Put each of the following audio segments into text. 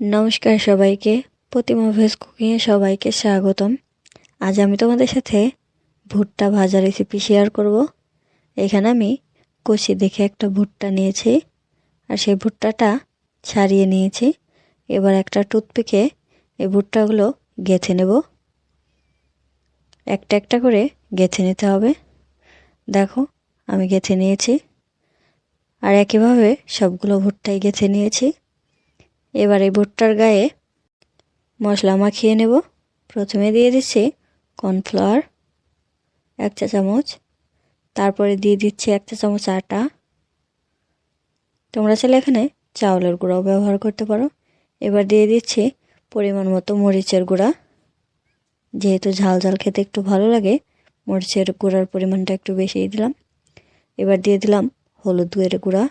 নমস্কার সবাইকে। প্রতিমা ভেজ কুকিংয়ে সবাইকে স্বাগতম। আজ আমি তোমাদের সাথে ভুট্টা ভাজা রেসিপি শেয়ার করব। এখানে আমি কষি দেখে একটা ভুট্টা নিয়েছি আর সেই ভুট্টাটা ছাড়িয়ে নিয়েছি। এবার একটা টুথপিকে এই ভুট্টাগুলো গেঁথে নেব। একটা একটা করে গেঁথে নিতে হবে। দেখো, আমি গেঁথে নিয়েছি। আর একইভাবে সবগুলো ভুট্টাই গেঁথে নিয়েছি। এবার এই ভুট্টার গায়ে মশলা মাখিয়ে নেব। প্রথমে দিয়ে দিচ্ছি কর্নফ্লাওয়ার, এক চা চামচ। তারপরে দিয়ে দিচ্ছি এক চা চামচ আটা। তোমরা চাইলে এখানে চাউলের গুঁড়াও ব্যবহার করতে পারো। এবার দিয়ে দিচ্ছি পরিমাণ মতো মরিচের গুঁড়া। যেহেতু ঝাল ঝাল খেতে একটু ভালো লাগে, মরিচের গুঁড়ার পরিমাণটা একটু বেশিই দিলাম। এবার দিয়ে দিলাম হলুদ গুঁড়া।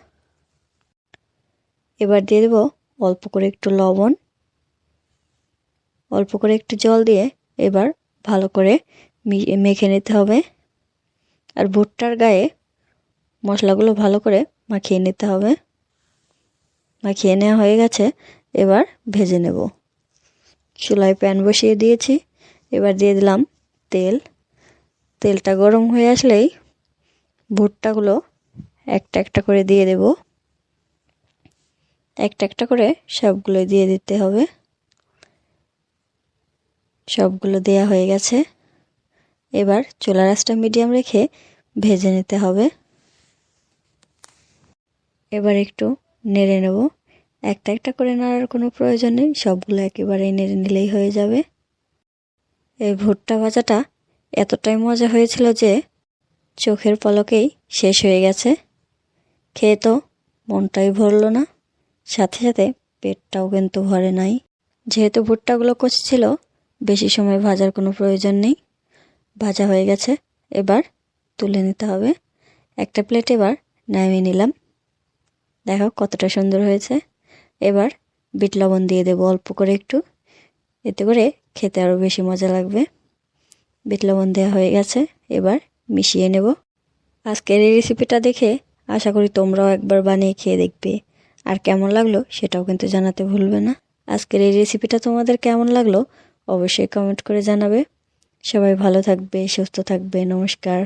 এবার দিয়ে দেবো অল্প করে একটু লবণ, অল্প করে একটু জল দিয়ে এবার ভালো করে মেখে নিতে হবে। আর ভুট্টার গায়ে মশলাগুলো ভালো করে মাখিয়ে নিতে হবে। মাখিয়ে নেওয়া হয়ে গেছে, এবার ভেজে নেব। চুলায় প্যান বসিয়ে দিয়েছি, এবার দিয়ে দিলাম তেল। তেলটা গরম হয়ে আসলেই ভুট্টাগুলো একটা একটা করে দিয়ে দেবো। একটা একটা করে সবগুলো দিয়ে দিতে হবে। সবগুলো দেয়া হয়ে গেছে। এবার চুলা রাসটা মিডিয়াম রেখে ভেজে নিতে হবে। এবার একটু নেড়ে নেব। একটা একটা করে নাড়ার কোনো প্রয়োজন নেই, সবগুলো একেবারেই নেড়ে নিলেই হয়ে যাবে। এই ভুট্টা ভাজাটা এতটাই মজা হয়েছিল যে চোখের পলকেই শেষ হয়ে গেছে। খেয়ে তো মনটাই ভরল না। সাথে সাথে পেটটাও কিন্তু ভরে নাই। যেহেতু ভুট্টাগুলো কচি ছিল বেশি সময় ভাজার কোনো প্রয়োজন নেই। ভাজা হয়ে গেছে, এবার তুলে নিতে হবে। একটা প্লেট এবার নামিয়ে নিলাম। দেখো কতটা সুন্দর হয়েছে। এবার বিট লবণ দিয়ে দেবো অল্প করে একটু। এতে করে খেতে আরও বেশি মজা লাগবে। বিট লবণ দেওয়া হয়ে গেছে, এবার মিশিয়ে নেব। আজকের এই রেসিপিটা দেখে আশা করি তোমরাও একবার বানিয়ে খেয়ে দেখবে। আর কেমন লাগল সেটাও কিন্তু জানাতে ভুলবে না। আজকের এই রেসিপিটা তোমাদের কেমন লাগল অবশ্যই কমেন্ট করে জানাবে। সবাই ভালো থাকবে, সুস্থ থাকবে, নমস্কার।